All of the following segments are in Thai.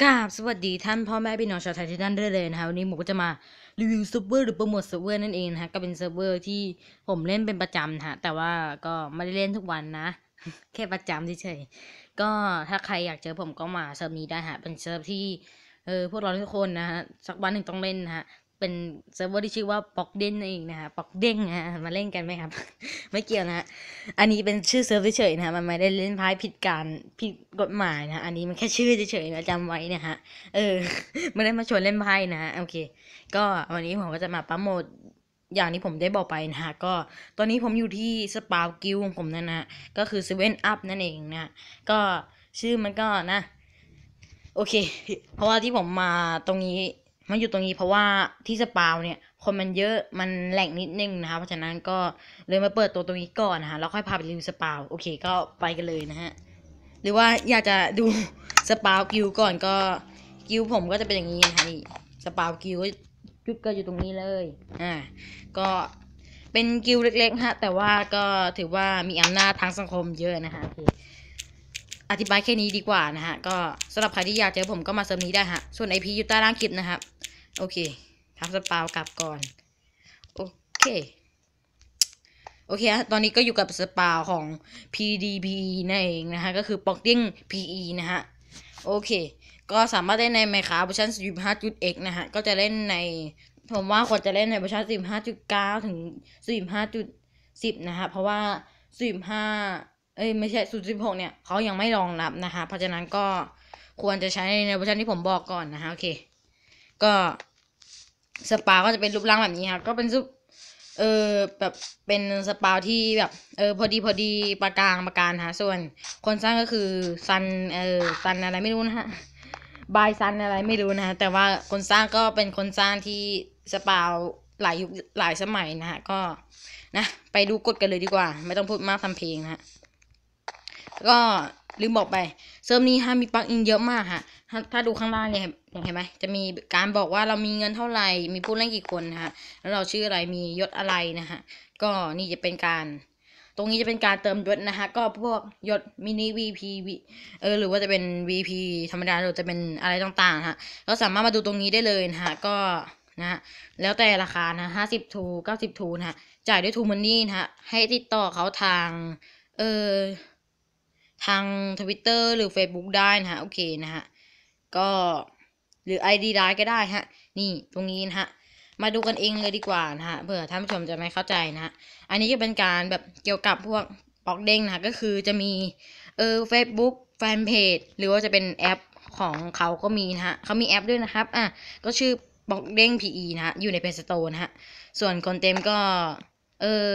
กราบสวัสดีท่านพ่อแม่พี่น้องชาวไทยทุกท่านด้วยเลยนะคะวันนี้ผมก็จะมารีวิวเซิร์ฟเวอร์หรือโปรโมทเซิร์ฟเวอร์นั่นเองนะคะก็เป็นเซิร์ฟเวอร์ที่ผมเล่นเป็นประจำนะฮะแต่ว่าก็ไม่ได้เล่นทุกวันนะ แค่ประจำเฉยๆก็ถ้าใครอยากเจอผมก็มาเซิร์ฟนี้ได้ฮะเป็นเซิร์ฟที่เออพวกเราทุกคนนะฮะสักวันหนึ่งต้องเล่นนะฮะ เป็นเซิร์ฟเวอร์ที่ชื่อว่าปอกเด้นเองนะฮะปอกเด้งนะฮะมาเล่นกันไหมครับ ไม่เกี่ยวนะฮะอันนี้เป็นชื่อเซิร์ฟเฉยๆนะฮะมันไม่ได้เล่นไพ่ผิดการผิดกฎหมายนะอันนี้มันแค่ชื่อเฉยๆนะจำไว้นะฮะเออไม่ได้มาชวนเล่นไพ่นะฮะโอเค ก็วันนี้ผมก็จะมาปั๊มโหมดอย่างที่ผมได้บอกไปนะฮะก็ตอนนี้ผมอยู่ที่สปาวกิลของผมนั่นนะก็คือเซเว่นอัพนั่นเองนะก็ชื่อมันก็นะ โอเค เพราะว่าที่ผมมาตรงนี้ มันอยู่ตรงนี้เพราะว่าที่สปาวเนี่ยคนมันเยอะมันแหล่งนิดนึงนะคะเพราะฉะนั้นก็เลยมาเปิดตัวตรงนี้ก่อนนะฮะแล้วค่อยพาไปรีวิวสปาวโอเคก็ไปกันเลยนะฮะหรือว่าอยากจะดูสปาวกิลก่อนก็กิลผมก็จะเป็นอย่างนี้นะคะนี่สปาวกิลก็จุดก็อยู่ตรงนี้เลยอ่าก็เป็นกิลเล็กๆฮะแต่ว่าก็ถือว่ามีอำนาจทางสังคมเยอะนะคะโอเค อธิบายแค่นี้ดีกว่านะฮะ ก็สำหรับใครที่อยากเจอผมก็มาเซิร์ฟนี้ได้ฮะ ส่วนไอพีอยู่ใต้ล่างคลิปนะครับ โอเคทำสปาวกลับก่อน โอเค โอเคฮะ ตอนนี้ก็อยู่กับสปาวของ PDP นั่นเองนะฮะ ก็คือ p o c k i n g PE นะฮะ โอเค ก็สามารถเล่นใน Minecraft เวอร์ชัน 15.x นะฮะ ก็จะเล่นใน ผมว่าควรจะเล่นในเวอร์ชัน15.9 ถึง 15.10 นะฮะ เพราะว่า 15 เอ้ยไม่ใช่0.16เนี่ยเขายังไม่รองรับนะฮะเพราะฉะนั้นก็ควรจะใช้ในเวอร์ชันที่ผมบอกก่อนนะฮะโอเค ก็สปาก็จะเป็นรูปร่างแบบนี้ครับก็เป็นซุปเออแบบเป็นสปาที่แบบเออพอดีพอดีปากกลางปากการฮะส่วนคนสร้างก็คือซันเออซันอะไรไม่รู้นะฮะบายซันอะไรไม่รู้นะฮะแต่ว่าคนสร้างก็เป็นคนสร้างที่สปาหลายยุคหลายสมัยนะฮะก็นะไปดูกฎกันเลยดีกว่า ไม่ต้องพูดมากทำเพลงนะฮะ ก็ลืมบอกไปเซิร์ฟนี้ฮะมีปลั๊กอินเยอะมากฮะถ้าถ้าดูข้างล่างเนี่ยเห็นไหมจะมีการบอกว่าเรามีเงินเท่าไหร่ มีผู้เล่นกี่คนนะฮะแล้วเราชื่ออะไรมียศอะไรนะฮะก็นี่จะเป็นการ ตรงนี้จะเป็นการเติมยศนะฮะก็พวกยศมินิ VP เออหรือว่าจะเป็น VP ธรรมดาหรือจะเป็นอะไรต่างๆฮะก็สามารถมาดูตรงนี้ได้เลยนะฮะก็นะฮะแล้วแต่ราคานะห้าสิบทูเก้าสิบทูนะฮะจ่ายด้วยทูมันนี่นะฮะให้ติดต่อเขาทาง เออ ทางทวิตเตอร์หรือ Facebook ได้นะฮะ โอเคนะฮะ ก็หรือ ID ได้ก็ได้ฮะ นี่ตรงนี้นะฮะ มาดูกันเองเลยดีกว่านะฮะเผื่อท่านผู้ชมจะไม่เข้าใจนะฮะ อันนี้จะเป็นการแบบเกี่ยวกับพวกบอกเด้งนะก็คือจะมีเออ Facebook แฟนเพจหรือว่าจะเป็นแอปของเขาก็มีนะฮะเขามีแอปด้วยนะครับ อะ ก็ชื่อบอกเด้ง PE นะฮะ อยู่ใน Play Store นะฮะ ส่วนคนเต็มก็ เออ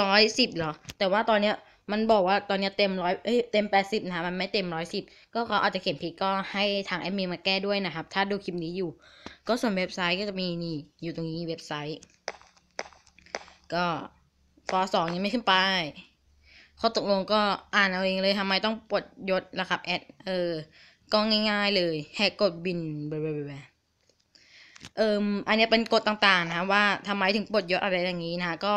ร้อยสิบเหรอ แต่ว่าตอนเนี้ย มันบอกว่าตอนนี้เต็มร้อยเอ้ยเต็มแปดสิบนะคะมันไม่เต็มร้อยสิบก็เขาอาจจะเขียนผิดก็ให้ทางแอดมินมาแก้ด้วยนะครับ ถ้าดูคลิปนี้อยู่ ก็ส่วนเว็บไซต์ก็จะมีนี่อยู่ตรงนี้เว็บไซต์ ก็ฟอสองยังไม่ขึ้นไปข้อตกลงก็อ่านเอาเองเลยทำไมต้องปลดยศล่ะครับแอดเออก็ง่าย ๆ เลยแหกกฎบินเบลเอิมอันนี้เป็นกฎต่างๆนะว่าทำไมถึงปลดยศอะไรอย่างนี้นะก็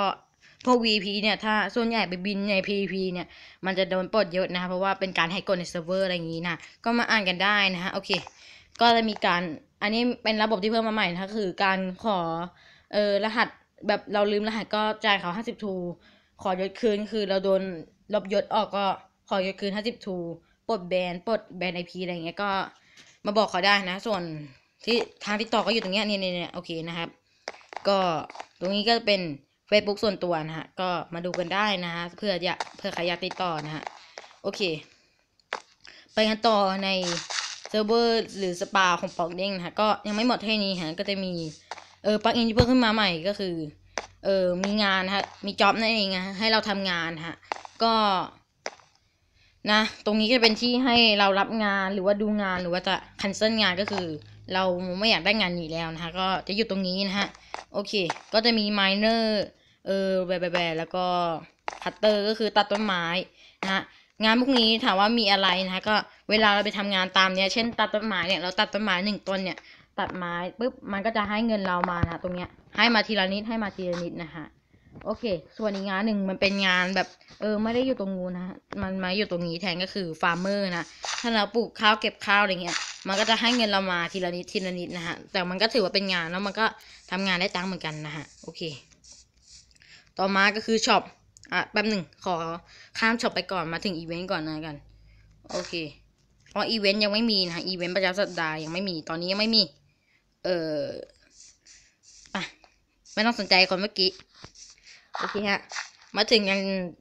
พวก VP เนี่ยถ้าส่วนใหญ่ไปบินใน PVP เนี่ย มันจะโดนปลดยศนะคะเพราะว่าเป็นการให้กดในเซิร์ฟเวอร์อะไรอย่างนี้นะก็มาอ่านกันได้นะฮะโอเค ก็จะมีการอันนี้เป็นระบบที่เพิ่มมาใหม่นะคะคือการขอเออรหัสแบบเราลืมรหัสก็จ่ายเขาห้าสิบทูขอยศคืนคือเราโดนลบยศออกก็ขอยศคืนห้าสิบทูปลดแบนปลดแบนไอพีอะไรเงี้ยก็มาบอกเขาได้นะ ส่วนที่ทางที่ต่อก็อยู่ตรงเนี้ยเนี่ยเนี่ยโอเคนะครับ ก็ตรงนี้ก็เป็น Facebook ส่วนตัวนะฮะ ก็มาดูกันได้นะฮะ เพื่ออยากเพื่อใครอยากติดต่อนะฮะ โอเค ไปกันต่อในเซิร์ฟเวอร์หรือสปาของปอกเด้งนะฮะ ก็ยังไม่หมดแค่นี้ฮะ ก็จะมี เออปลั๊กอินที่เพิ่มขึ้นมาใหม่ก็คือ เออมีงานฮะ มีจ็อบนั่นเองนะให้เราทำงานฮะ ก็นะ ตรงนี้ก็เป็นที่ให้เรารับงานหรือว่าดูงานหรือว่าจะคันเซิลงานก็คือ เราไม่อยากได้งานนี้แล้วนะคะก็จะอยู่ตรงนี้นะฮะ โอเค ก็จะมีไม เออแบะแบะแล้วก็คัตเตอร์ก็คือตัดต้นไม้นะฮะงานพวกนี้ถามว่ามีอะไรนะฮะก็เวลาเราไปทำงานตามเนี้ยเช่น ตัดต้นไม้เนี่ยเราตัดต้นไม้หนึ่งต้นเนี่ย ตัดไม้ปุ๊บมันก็จะให้เงินเรามานะตรงเนี้ยให้มาทีละนิดให้มาทีละนิดนะฮะโอเค ส่วนอีกงานหนึ่งมันเป็นงานแบบ เออไม่ได้อยู่ตรงนู้นนะมันมาอยู่ตรงนี้แทนก็คือฟาร์มเมอร์นะถ้าเราปลูกข้าวเก็บข้าวอะไรเงี้ยมันก็จะให้เงินเรามาทีละนิดทีละนิดนะฮะแต่มันก็ถือว่าเป็นงานแล้วมันก็ทำงานได้ตังค์เหมือนกันนะฮะโอเค ต่อมาก็คือช็อปอะแป๊บหนึ่งขอข้ามช็อปไปก่อนมาถึงอีเวนต์ก่อนนะกันโอเคเพราะอีเวนต์ยังไม่มีนะฮะอีเวนต์ประจำสัปดาห์ยังไม่มีตอนนี้ยังไม่มี เอออะไม่ต้องสนใจคนเมื่อกี้โอเคฮะมาถึงกัน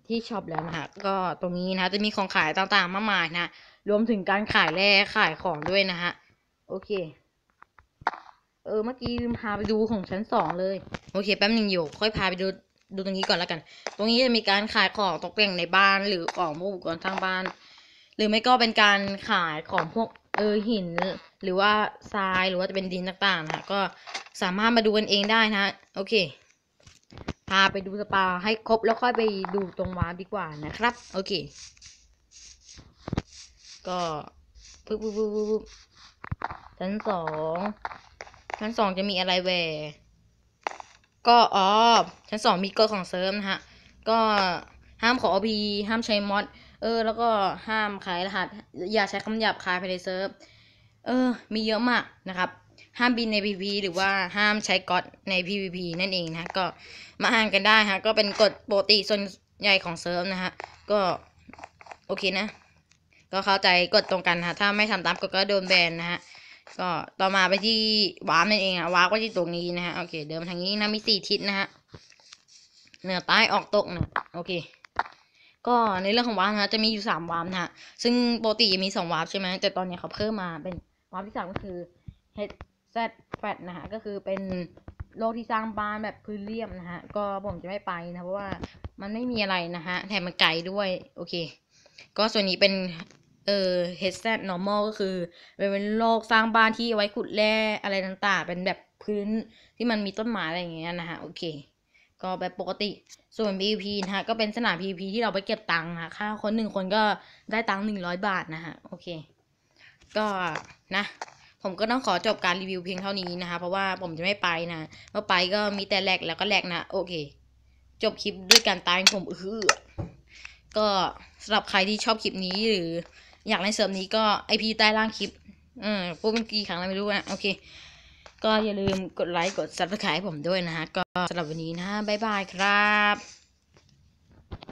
ที่ช็อปแล้วนะฮะก็ตรงนี้นะจะมีของขายต่างๆมากมายนะรวมถึงการขายแร่ขายของด้วยนะฮะโอเค เออเมื่อกี้ลืมพาไปดูของชั้นสองเลย โอเคแป๊บหนึ่งอยู่ค่อยพาไปดู ดูตรงนี้ก่อนแล้วกัน ตรงนี้จะมีการขายของตกแต่งในบ้านหรือของพวกอุปกรณ์ทางบ้าน หรือไม่ก็เป็นการขายของพวกเออหิน หรือว่าทรายหรือว่าจะเป็นดินต่างๆนะฮะก็สามารถมาดูกันเองได้นะโอเค พาไปดูสปาให้ครบแล้วค่อยไปดูตรงวาร์ปดีกว่านะครับ โอเค ก็ปึ๊บปึ๊บปึ๊บปึ๊บชั้นสองชั้นสองจะมีอะไรแหว ก็อ๋อชั้นสองมีกฎของเซิร์ฟนะฮะ ก็ห้ามขอพีห้ามใช้มอดเออ แล้วก็ห้ามขายรหัส อย่าใช้คำหยาบคายภายในเซิร์ฟเออ มีเยอะมากนะครับ ห้ามบินใน PVP หรือว่าห้ามใช้ก๊อตใน PVP นั่นเองนะ ก็มาอ่านกันได้ฮะ ก็เป็นกฎปกติส่วนใหญ่ของเซิร์ฟนะฮะ ก็โอเคนะ ก็เข้าใจกฎตรงกันฮะ ถ้าไม่ทำตามกฎก็โดนแบนนะฮะ ก็ต่อมาไปที่วาร์ปนั่นเองอะวาร์ปก็ที่ตรงนี้นะฮะโอเค เดิมทางนี้นะมีสี่ทิศนะฮะเหนือใต้ออกตกนะโอเค ก็ในเรื่องของวาร์ปนะจะมีอยู่สามวาร์ปนะฮะซึ่งปกติจะมีสองวาร์ปใช่ไหมแต่ตอนนี้เขาเพิ่มมาเป็นวาร์ปที่สามก็คือ H Z Fat นะฮะก็คือเป็นโลกที่สร้างบ้านแบบพื้นเรียบนะฮะก็ผมจะไม่ไปนะเพราะว่ามันไม่มีอะไรนะฮะแถมมันไกลด้วยโอเค ก็ส่วนนี้เป็น เอ่อ H Z normal ก็คือเป็นโลกสร้างบ้านที่ไว้ขุดแร่อะไรต่างๆ เป็นแบบพื้นที่มันมีต้นไม้อะไรอย่างเงี้ยนะฮะ โอเค ก็แบบปกติ ส่วน PVP นะฮะ ก็เป็นสนาม PVP ที่เราไปเก็บตังค์นะค่าคนหนึ่งคนก็ได้ตังค์หนึ่งร้อยบาทนะฮะ โอเค ก็นะผมก็ต้องขอจบการรีวิวเพียงเท่านี้นะคะ เพราะว่าผมจะไม่ไปนะเมื่อไปก็มีแต่แหลกแล้วก็แหลกนะ โอเค จบคลิปด้วยการตายของผมเออก็สำหรับใครที่ชอบคลิปนี้หรือ อยากเล่นเซิร์ฟนี้ก็ไอพีใต้ล่างคลิปเออพูดเป็นกี่ครั้งแล้วไม่รู้นะโอเค ก็อย่าลืมกดไลค์กดซับสไครต์ผมด้วยนะฮะก็สำหรับวันนี้นะบ๊ายบายครับ